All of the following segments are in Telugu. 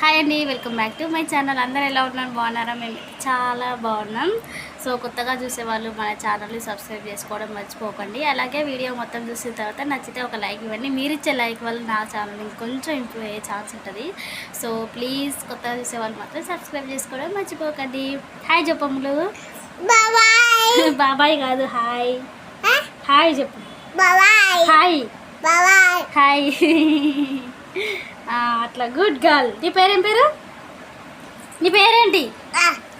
హాయ్ అండి welcome back to my channel. అందరూ ఎలా ఉన్నారు? బాగున్నారా? మేము చాలా బాగున్నాం. సో కొత్తగా చూసే వాళ్ళు మన ఛానల్ని సబ్స్క్రైబ్ చేసుకోవడం మర్చిపోకండి. అలాగే వీడియో మొత్తం చూసిన తర్వాత నచ్చితే ఒక లైక్ ఇవ్వండి. మీరు ఇచ్చే లైక్ వల్ల నా ఛానల్ ఇంకొంచెం ఇంప్రూవ్ అయ్యే ఛాన్స్ ఉంటుంది. సో ప్లీజ్ కొత్తగా చూసే వాళ్ళు మాత్రం సబ్స్క్రైబ్ చేసుకోవడం మర్చిపోకండి. హాయ్ చెప్పములు బాబాయ్. బాబాయ్ కాదు హాయ్. హాయ్ చెప్పు. హాయ్. హాయ్. అట్లా గుడ్ గర్ల్ నీ పేరేం పేరు? నీ పేరేంటి?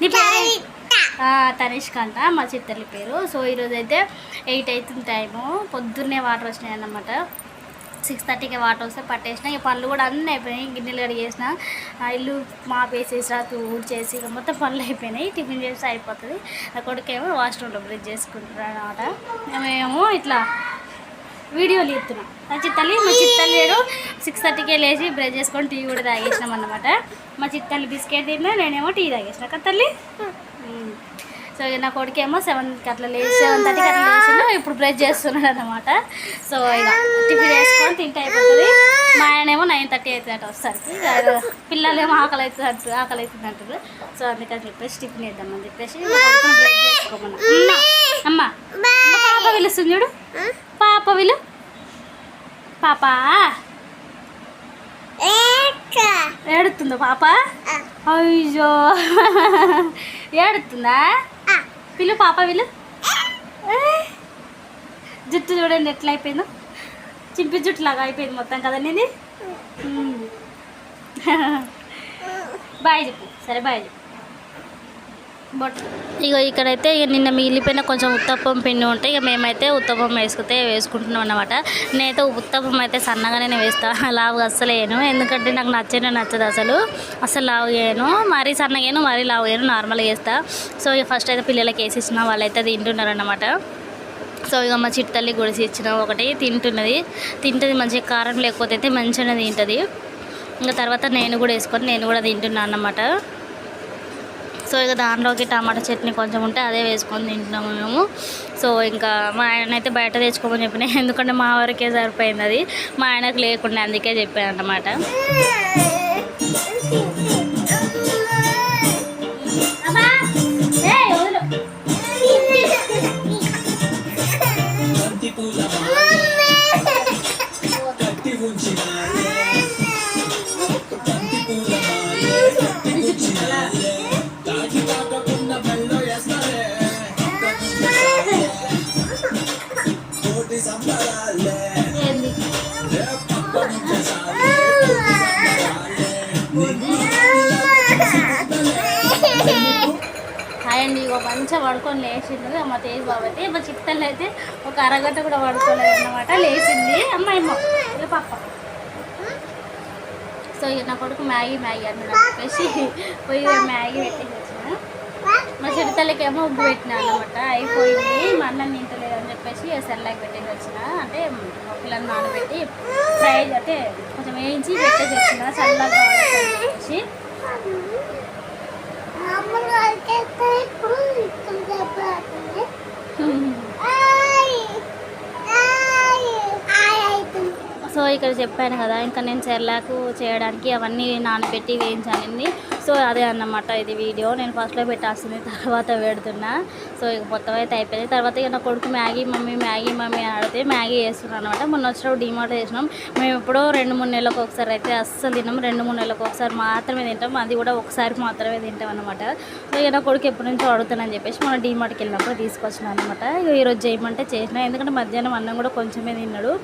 నీ పేరు? తనిష్క అంట మా చిత్తల్లి పేరు. సో ఈరోజు అయితే ఎయిట్ అవుతుంది టైము పొద్దున్నే వాటర్ వచ్చినాయి అన్నమాట. సిక్స్ థర్టీకి వాటర్ వస్తే పట్టేసిన. ఇక పనులు కూడా అన్నీ అయిపోయినాయి. గిన్నెలు కడిగేసిన. ఇల్లు మాపేసేసి రాత్రి ఊడ్చేసి ఇక మొత్తం పనులు అయిపోయినాయి. టిఫిన్ చేస్తే అయిపోతుంది. నా కొడుకేమో వాష్రూమ్లో బ్రిడ్జ్ చేసుకుంటున్నాడు అనమాట మేము ఇట్లా వీడియోలు తీస్తున్నాం. మా చిత్తల్లి మా చిత్తల్లి లేడు సిక్స్ థర్టీకే లేచి బ్రష్ చేసుకొని టీ కూడా తాగేసినాం అన్నమాట. మా చిత్తల్లి బిస్కెట్ తిన్నా నేనేమో టీ తాగేసిన. కదా తల్లి? సో ఇక నా కొడుకేమో సెవెన్కి అట్లా లేచి సెవెన్ థర్టీకి అట్లా లేచిండు ఇప్పుడు బ్రష్ చేస్తున్నాడు అనమాట సో ఇక టిఫిన్ చేసుకొని తింటే అయిపోతుంది. మా ఆయనేమో నైన్ థర్టీ అవుతుందట వస్తారు పిల్లలేమో ఆకలి అవుతుంది అంటారు ఆకలి అవుతుంది అంటారు సో అందుకని చెప్పేసి టిఫిన్ వేద్దామని చెప్పేసి బ్రష్ చేసుకోమన్నా. అమ్మ అమ్మ పాప పిలుస్తుంది చూడు. పాప విలు. పాప. ఏడుతుందా పాప? అయ్యో. ఏడుతుందా? పిలు పాప విలు. ఏ, జుట్టు చూడండి ఎట్లా అయిపోయిందో. చింపి జుట్టు లాగా అయిపోయింది మొత్తం కదా నీది ఉమ్. బాయ్ చెప్పు. సరే బాయ్ చెప్పు. బట్ ఇక ఇక్కడైతే ఇక నిన్న మిగిలిపోయిన కొంచెం ఉత్తప్పం పిండి ఉంటే ఇక మేమైతే ఉత్తప్పం వేసుకుంటే వేసుకుంటున్నాం అనమాట నేనైతే ఉత్తప్పం అయితే సన్నగానే నేను వేస్తాను లావుగా అస్సలు వేయను. ఎందుకంటే నాకు నచ్చనే నచ్చదు అసలు. అసలు లావు మరీ సన్నగా మరీ లావు చేయను నార్మల్గా వేస్తా. సో ఇక ఫస్ట్ అయితే పిల్లలకి వేసేసిన వాళ్ళైతే తింటున్నారు అనమాట సో ఇక మా చిట్టల్లి గుడిసి ఇచ్చిన ఒకటి తింటున్నది. తింటుంది మంచిగా కారం లేకపోతే అయితే మంచిగానే తింటుంది. ఇంకా తర్వాత నేను కూడా వేసుకొని నేను కూడా తింటున్నాను అన్నమాట. సో ఇక దాంట్లోకి టమాటా చట్నీ కొంచెం ఉంటే అదే వేసుకొని తింటున్నాము మేము. సో ఇంకా మా ఆయన అయితే బయట తెచ్చుకోమని చెప్పిన ఎందుకంటే మా వరకే సరిపోయింది అది. మా ఆయనకు లేకుండా అందుకే చెప్పాను అన్నమాట. అండి ఇక మంచిగా పడుకొని లేచింది అమ్మ తేజ్ బాబు అయితే మా చిట్టలు అయితే ఒక అరగంట కూడా పడుకోలేదు అన్నమాట. లేచింది. అమ్మాయి ఇలా పాప సో ఇక నా కొడుకు మ్యాగీ మ్యాగీ అని చెప్పేసి పోయి మ్యాగీ పెట్టి వచ్చిన మా చిడతలకి ఏమో ఉగ్గు పెట్టినా అనమాట అయిపోయింది. మా అన్న తింటలేదు చెప్పేసి సెల్లాకి పెట్టేసి వచ్చిన. అంటే పిల్లలు నానబెట్టి ఫ్రై అంటే కొంచెం వేయించి పెట్టేసి వచ్చిన చల్లగా సో ఇక్కడ చెప్పాను కదా ఇంకా నేను చెర్లాకు చేయడానికి అవన్నీ నానబెట్టి వేయించానండి. సో అదే అన్నమాట ఇది వీడియో. నేను ఫస్ట్లో పెట్టాల్సింది తర్వాత పెడుతున్నా. సో ఇక మొత్తం అయితే అయిపోయింది. తర్వాత ఇక నా కొడుకు మ్యాగీ మమ్మీ మ్యాగీ మమ్మీ అని అడిగితే మ్యాగీ చేస్తున్నాను అనమాట మొన్న వచ్చినప్పుడు డిమార్ట్ చేసినాం. మేము ఎప్పుడో రెండు మూడు నెలలకు ఒకసారి అయితే అస్సలు తిన్నాం. రెండు మూడు నెలలకు ఒకసారి మాత్రమే తింటాం. అది కూడా ఒకసారి మాత్రమే తింటాం అనమాట సో ఇక నా కొడుకు ఎప్పటి నుంచో అడుగుతానని చెప్పేసి మనం డిమార్ట్కి వెళ్ళినప్పుడు తీసుకొచ్చినాను అనమాట ఇక ఈరోజు చేయమంటే చేసిన. ఎందుకంటే మధ్యాహ్నం అన్నం కూడా కొంచెమే తిన్నాడు.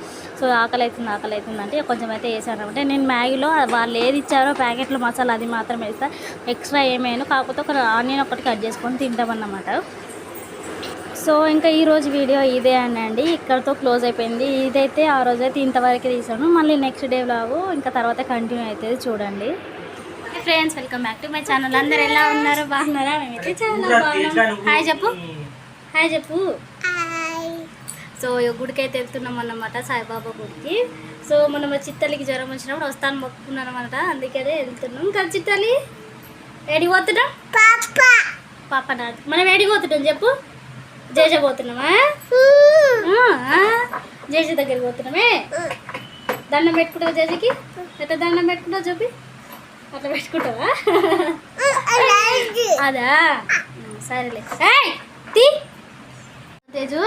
సో ఆకలి అవుతుంది ఆకలి అవుతుంది అంటే కొంచెం అయితే వేసాను అనమాట నేను మ్యాగీలో వాళ్ళు ఏది ఇచ్చారో ప్యాకెట్లో మసాలా అది మాత్రం వేస్తా. ఎక్స్ట్రా ఏమైనా కాకపోతే ఒక ఆనియన్ ఒకటి కట్ చేసుకొని తింటామన్నమాట సో ఇంకా ఈ రోజు వీడియో ఇదే అండి. ఇక్కడతో క్లోజ్ అయిపోయింది. ఇదైతే ఆ రోజైతే ఇంతవరకు తీసాను. మళ్ళీ నెక్స్ట్ డే వ్లాగు ఇంకా తర్వాత కంటిన్యూ అవుతుంది చూడండి. Friends welcome back to my channel అందరు ఎలా ఉన్నారు? బాగున్నారా? మేమైతే చాలా బాగున్నాం. హాయ్ చెప్పు. హాయ్ చెప్పు. సో గుడికి అయితే వెళ్తున్నాం అన్నమాట సాయిబాబా గుడికి. సో మనం చిత్తలికి జ్వరం వచ్చినప్పుడు వస్తాను మొక్కుకున్నాను అనమాట అందుకనే వెళ్తున్నాం. కదా చిత్తలి ఏడికి పోతున్నాం పాప. నా మనం ఏడికి పోతున్నాం చెప్పు. జేజ పోతున్నామా? జేజ దగ్గరికి పోతున్నామే? దండం పెట్టుకుంటావు జేజకి? ఎంత దండం పెట్టుకుంటావు చూపి అట్లా పెట్టుకుంటావా? అదా? సరేలే. తేజు.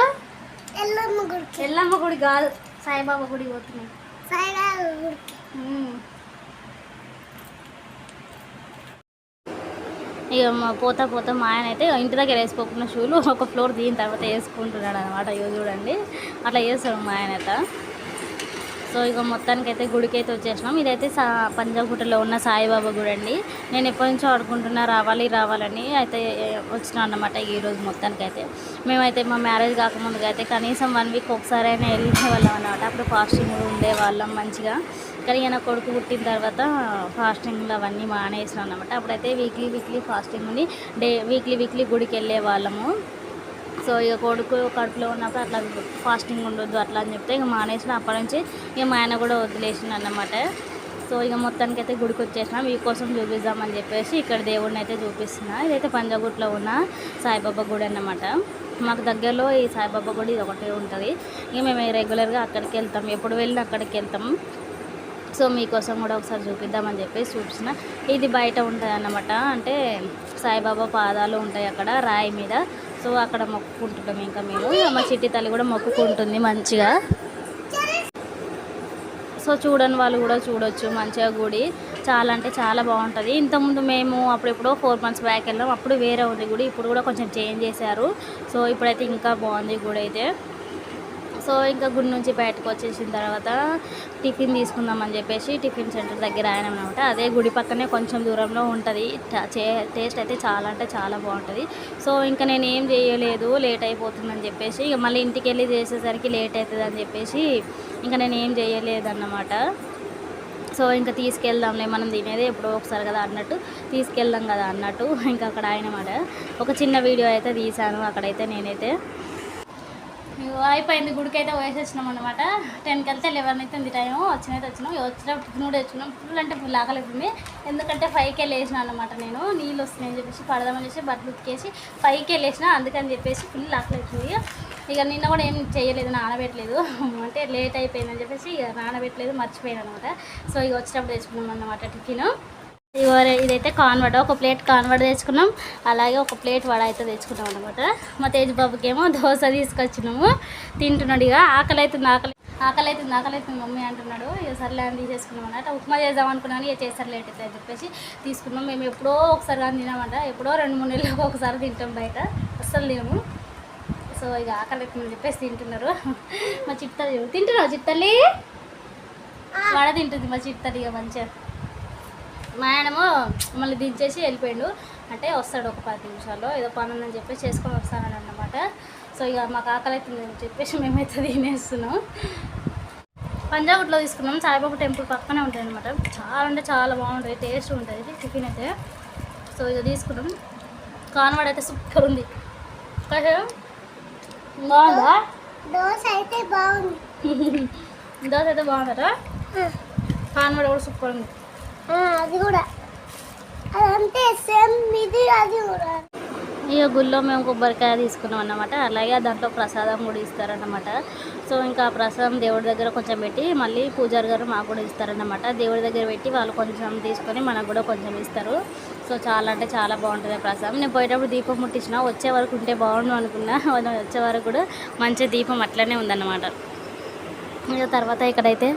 ఎల్లమ్మ గుడికి. ఎల్లమ్మ గుడి కాదు. సాయిబాబా గుడి పోతున్నాయి సైడా గుడికి. ఇక మా పోతా పోతా మా ఆయన అయితే ఇంటి దగ్గర వేసుకోకుండా షూలు ఒక ఫ్లోర్ దిగిన తర్వాత వేసుకుంటున్నాడు అనమాట ఇక చూడండి. అట్లా చేస్తాడు మా ఆయన అయితే. సో ఇక మొత్తానికి అయితే గుడికి అయితే వచ్చేసినాం. ఇదైతే సా పంజాగుట్టలో ఉన్న సాయిబాబా గుడి అండి. నేను ఎప్పటి నుంచో ఆడుకుంటున్నా రావాలి రావాలని అయితే వచ్చినా అన్నమాట ఈరోజు మొత్తానికి అయితే మేమైతే మా మ్యారేజ్ కాకముందుగా అయితే కనీసం వన్ వీక్ ఒకసారి అయినా వెళ్ళే వాళ్ళం అనమాట అప్పుడు ఫాస్టింగ్ ఉండేవాళ్ళం మంచిగా. ఇక్కడ ఈయన కొడుకు పుట్టిన తర్వాత ఫాస్టింగ్లు అవన్నీ మానేసినాం అనమాట అప్పుడైతే వీక్లీ వీక్లీ ఫాస్టింగ్ ఉండి డే వీక్లీ వీక్లీ గుడికి వెళ్ళే వాళ్ళము. సో ఇక కొడుకు కడుపులో ఉన్నప్పుడు అట్లా ఫాస్టింగ్ ఉండొద్దు అట్లా అని చెప్తే ఇక మానేసిన. అప్పటి నుంచి ఇక మా ఆయన కూడా వదిలేసిన అన్నమాట సో ఇక మొత్తానికి అయితే గుడికి వచ్చేసినాం. మీకోసం చూపిద్దామని చెప్పేసి ఇక్కడ దేవుడిని అయితే చూపిస్తున్నా. ఇదైతే పంజాగుట్లో ఉన్న సాయిబాబా గుడి అన్నమాట. మాకు దగ్గరలో ఈ సాయిబాబా గుడి ఇది ఒకటే ఉంటుంది. ఇక మేము రెగ్యులర్గా అక్కడికి వెళ్తాం. ఎప్పుడు వెళ్ళినా అక్కడికి వెళ్తాం. సో మీకోసం కూడా ఒకసారి చూపిద్దామని చెప్పేసి చూపించిన ఇది బయట ఉంటుంది అన్నమాట అంటే సాయిబాబా పాదాలు ఉంటాయి అక్కడ రాయి మీద. సో అక్కడ మొక్కుకుంటున్నాం ఇంకా మేము. మా చిట్టి తల్లి కూడా మొక్కుకుంటుంది మంచిగా. సో చూడని వాళ్ళు కూడా చూడొచ్చు మంచిగా గుడి. చాలా అంటే చాలా బాగుంటుంది. ఇంతకుముందు మేము అప్పుడెప్పుడో ఫోర్ మంత్స్ బ్యాక్ వెళ్ళాం. అప్పుడు వేరే ఉంది గుడి. ఇప్పుడు కూడా కొంచెం చేంజ్ చేశారు. సో ఇప్పుడైతే ఇంకా బాగుంది గుడి అయితే. సో ఇంకా గుడి నుంచి బయటకు వచ్చేసిన తర్వాత టిఫిన్ తీసుకుందామని చెప్పేసి టిఫిన్ సెంటర్ దగ్గర ఆయన అనమాట అదే గుడి పక్కనే కొంచెం దూరంలో ఉంటుంది. టేస్ట్ అయితే చాలా అంటే చాలా బాగుంటుంది. సో ఇంకా నేను ఏం చేయలేదు లేట్ అయిపోతుందని చెప్పేసి ఇక మళ్ళీ ఇంటికి వెళ్ళి చేసేసరికి లేట్ అవుతుంది అని చెప్పేసి ఇంకా నేను ఏం చేయలేదన్నమాట. సో ఇంకా తీసుకెళ్దాంలే మనం తినేది ఎప్పుడో ఒకసారి కదా అన్నట్టు తీసుకెళ్దాం కదా అన్నట్టు ఇంకా అక్కడ ఆయన మాట ఒక చిన్న వీడియో అయితే తీశాను అక్కడైతే నేనైతే. అయిపోయింది గుడికి అయితే వేసేసినాం అనమాట టెన్కి వెళ్తే లెవెన్ అయితే ఉంది టైం వచ్చినైతే వచ్చినాం. ఇక వచ్చినప్పుడు టిఫిన్ కూడా తెచ్చుకున్నాం. ఫుల్ అంటే ఫుల్ ఆకలి అవుతుంది ఎందుకంటే ఫైవ్కి వెళ్ళేసిన అనమాట నేను. నీళ్ళు వస్తున్నాయని చెప్పేసి పడదామని చెప్పి బట్టలు ఉతికేసి ఫైవ్కి వెళ్ళేసిన అందుకని చెప్పేసి ఫుల్ ఆకలి అవుతుంది ఇక నిన్న కూడా ఏం చేయలేదు నానబెట్టలేదు. అంటే లేట్ అయిపోయిందని చెప్పేసి ఇక నానబెట్టలేదు మర్చిపోయాను అనమాట సో ఇక వచ్చినప్పుడు తెచ్చుకున్నాం అన్నమాట టిఫిన్. ఇదైతే కాన్ వడ ఒక ప్లేట్ కాన్ వడ తెచ్చుకున్నాం. అలాగే ఒక ప్లేట్ వడ అయితే తెచ్చుకున్నాం అనమాట మా తేజ్ బాబుకి ఏమో దోశ తీసుకొచ్చినాము. తింటున్నాడు ఇక. ఆకలి అవుతుంది ఆకలి ఆకలి అవుతుంది ఆకలి అవుతుంది మమ్మీ అంటున్నాడు. ఇక సర్లే అని తీసేసుకున్నాం అన్నమాట. ఉప్మా చేద్దాం అనుకున్నాను. ఇక చేస్తారు లేట్ అని చెప్పేసి తీసుకున్నాం. మేము ఎప్పుడో ఒకసారి కానీ తినామంట. ఎప్పుడో రెండు మూడు నెలలకు ఒకసారి తింటాం బయట. అస్సలు లేము. సో ఇక ఆకలి అవుతుందని చెప్పేసి తింటున్నారు. మా చూడు. తింటున్నావు చిత్తల్లి? వడ తింటుంది మా చిత్తలు ఇక మంచిగా. మా ఆయనమో మళ్ళీ దించేసి వెళ్ళిపోయాడు. అంటే వస్తాడు ఒక పది నిమిషాల్లో ఏదో పని ఉందని చెప్పేసి చేసుకొని వస్తానని అన్నమాట సో ఇక మాకు ఆకలి అవుతుందని చెప్పేసి మేమైతే తినేస్తున్నాం. పంజాగుట్లో తీసుకున్నాం. సాయిబాబా టెంపుల్ పక్కనే ఉంటుంది అనమాట చాలా అంటే చాలా బాగుంటుంది టేస్ట్ ఉంటుంది టిఫిన్ అయితే. సో ఇక తీసుకున్నాం. కాన్వాడ్ అయితే సూపర్ ఉంది. బాగుందా? దోశ అయితే బాగుంది. దోశ అయితే బాగుందట కాన్వాడ్ కూడా సూపర్ ఉంది. అది కూడా. అదంతే సేమ్ ఇది అది కూడా. ఇక గుళ్ళో మేము కొబ్బరికాయ తీసుకున్నాం అన్నమాట. అలాగే దాంట్లో ప్రసాదం కూడా ఇస్తారన్నమాట. సో ఇంకా ఆ ప్రసాదం దేవుడి దగ్గర కొంచెం పెట్టి మళ్ళీ పూజారి గారు మాకు కూడా ఇస్తారన్నమాట. దేవుడి దగ్గర పెట్టి వాళ్ళు కొంచెం తీసుకొని మనకు కూడా కొంచెం ఇస్తారు. సో చాలా అంటే చాలా బాగుంటుంది ఆ ప్రసాదం. నేను పోయేటప్పుడు దీపం ముట్టించిన వచ్చే వరకు ఉంటే బాగుండు అనుకున్నా. వచ్చే వరకు కూడా మంచి దీపం అట్లనే ఉందన్నమాట. ఇక తర్వాత ఇక్కడైతే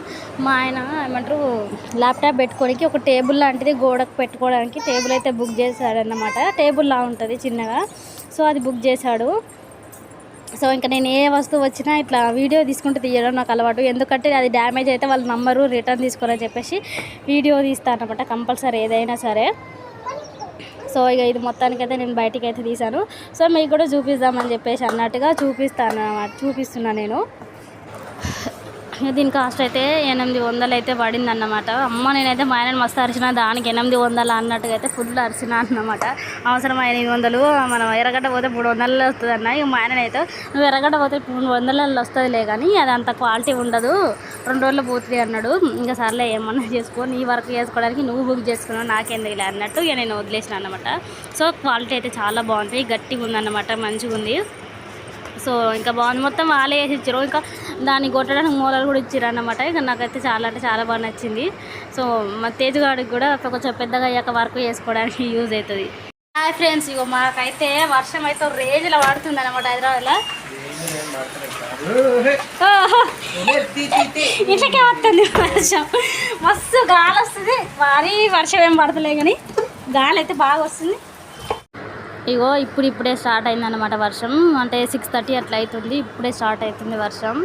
మా ఆయన ఏమంటారు ల్యాప్టాప్ పెట్టుకోవడానికి ఒక టేబుల్ లాంటిది గోడకు పెట్టుకోవడానికి టేబుల్ అయితే బుక్ చేశాడన్నమాట. టేబుల్లా ఉంటుంది చిన్నగా. సో అది బుక్ చేశాడు. సో ఇంకా నేను ఏ వస్తువు వచ్చినా ఇట్లా వీడియో తీసుకుంటూ తీయడం నాకు అలవాటు. ఎందుకంటే అది డ్యామేజ్ అయితే వాళ్ళ నంబరు రిటర్న్ తీసుకోరని చెప్పేసి వీడియో తీస్తానమాట కంపల్సరీ ఏదైనా సరే. సో ఇక ఇది మొత్తానికి అయితే నేను బయటికి అయితే తీశాను. సో మీకు కూడా చూపిద్దామని చెప్పేసి అన్నట్టుగా చూపిస్తాను అన్నమాట చూపిస్తున్నా నేను. దీని కాస్ట్ అయితే ఎనిమిది వందలు అయితే పడింది అన్నమాట అమ్మ నేనైతే మా ఆయన మస్తు అరిచిన దానికి ఎనిమిది వందలు అన్నట్టుగా అయితే ఫుల్ అరిచిన అన్నమాట. అవసరం ఎనిమిది వందలు? మనం ఎర్రగడ్డ పోతే మూడు వందలలో వస్తుంది అన్న ఇక మా ఆయన అయితే నువ్వు ఎర్రగడ్డ పోతే మూడు వందలలో వస్తుందిలే కానీ అది అంత క్వాలిటీ ఉండదు. రెండు రోజులు పోతుంది అన్నాడు. ఇంకా సర్లే ఏమన్నా చేసుకో నీ వర్క్ చేసుకోవడానికి నువ్వు బుక్ చేసుకున్నావు నాకెందుకులే అన్నట్టు ఇక నేను వదిలేసిన అన్నమాట. సో క్వాలిటీ అయితే చాలా బాగుంటుంది గట్టిగా ఉందన్నమాట మంచిగా ఉంది సో ఇంకా బాగుంది మొత్తం వాళ్ళే వేసి ఇచ్చారు ఇంకా దాన్ని కొట్టడానికి మూలలు కూడా ఇచ్చారు అన్నమాట ఇక నాకైతే చాలా అంటే చాలా బాగా నచ్చింది. సో మా తేజుగాడికి కూడా కొంచెం పెద్దగా అయ్యాక వర్క్ చేసుకోవడానికి యూజ్ అవుతుంది. హాయ్ ఫ్రెండ్స్ ఇగో మాకైతే వర్షం అయితే రేంజ్లో పడుతుంది అనమాట హైదరాబాద్లో ఇట్లకే వస్తుంది వర్షం. మస్తు గాలి వస్తుంది. భారీ వర్షం ఏం పడతలే కానీ గాలి అయితే బాగా వస్తుంది. ఇగో ఇప్పుడు ఇప్పుడే స్టార్ట్ అయిందన్నమాట వర్షం. అంటే సిక్స్ థర్టీ అట్లా అవుతుంది ఇప్పుడే స్టార్ట్ అవుతుంది వర్షం.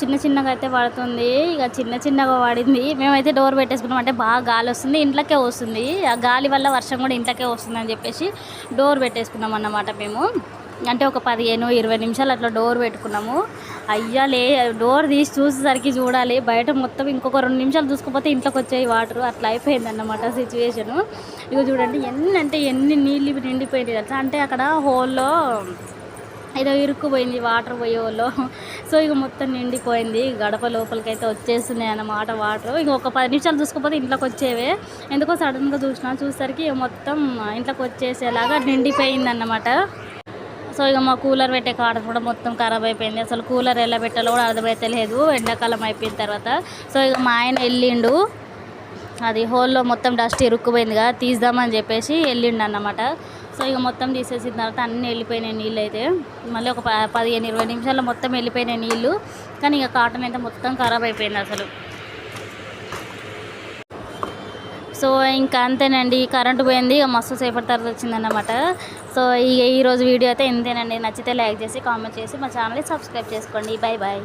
చిన్న చిన్నగా అయితే పడుతుంది. ఇక చిన్న చిన్నగా పడింది. మేమైతే డోర్ పెట్టేసుకున్నాం. అంటే బాగా గాలి వస్తుంది. ఇంట్లోకే వస్తుంది. ఆ గాలి వల్ల వర్షం కూడా ఇంట్లోకే వస్తుంది అని చెప్పేసి డోర్ పెట్టేసుకున్నాం అన్నమాట మేము. అంటే ఒక పదిహేను ఇరవై నిమిషాలు అట్లా డోర్ పెట్టుకున్నాము. అయ్యా లే డోర్ తీసి చూసేసరికి చూడాలి. బయట మొత్తం ఇంకొక రెండు నిమిషాలు చూసుకోపోతే ఇంట్లోకి వచ్చాయి వాటర్. అట్లా అయిపోయింది అన్నమాట సిచ్యువేషను. ఇక చూడండి ఎన్ని అంటే ఎన్ని నీళ్ళు నిండిపోయింది అట్లా అంటే అక్కడ హోల్లో ఏదో ఇరుక్కుపోయింది వాటర్ పోయేవాళ్ళు. సో ఇక మొత్తం నిండిపోయింది. గడప లోపలికైతే వచ్చేస్తున్నాయి అన్నమాట వాటర్. ఇక ఒక పది నిమిషాలు చూసుకోపోతే ఇంట్లోకి వచ్చేవే. ఎందుకో సడన్గా చూసినా చూసేసరికి ఇక మొత్తం ఇంట్లోకి వచ్చేసేలాగా నిండిపోయింది అన్నమాట. సో ఇక మా కూలర్ పెట్టే కాడ కూడా మొత్తం ఖరాబ్ అయిపోయింది. అసలు కూలర్ ఎలా పెట్టాలో కూడా అర్థమైతే లేదు ఎండాకాలం అయిపోయిన తర్వాత. సో ఇక మా ఆయన వెళ్ళిండు. అది హోల్లో మొత్తం డస్ట్ ఇరుక్కుపోయిందిగా. తీద్దామని చెప్పేసి వెళ్ళిండు అన్నమాట. సో ఇక మొత్తం తీసేసిన తర్వాత అన్నీ వెళ్ళిపోయినాయి నీళ్ళు అయితే. మళ్ళీ ఒక ప- పదిహేను ఇరవై నిమిషాల్లో మొత్తం వెళ్ళిపోయినాయి నీళ్ళు. కానీ ఇక కాటన్ అయితే మొత్తం ఖరాబ్ అయిపోయింది అసలు. సో ఇంకా అంతేనండి కరెంటు పోయింది ఇక మస్తు సేపటి తర్వాత వచ్చిందన్నమాట. సో ఇక ఈరోజు వీడియో అయితే ఇంతేనండి. నచ్చితే లైక్ చేసి కామెంట్ చేసి మా ఛానల్ని సబ్స్క్రైబ్ చేసుకోండి. Bye bye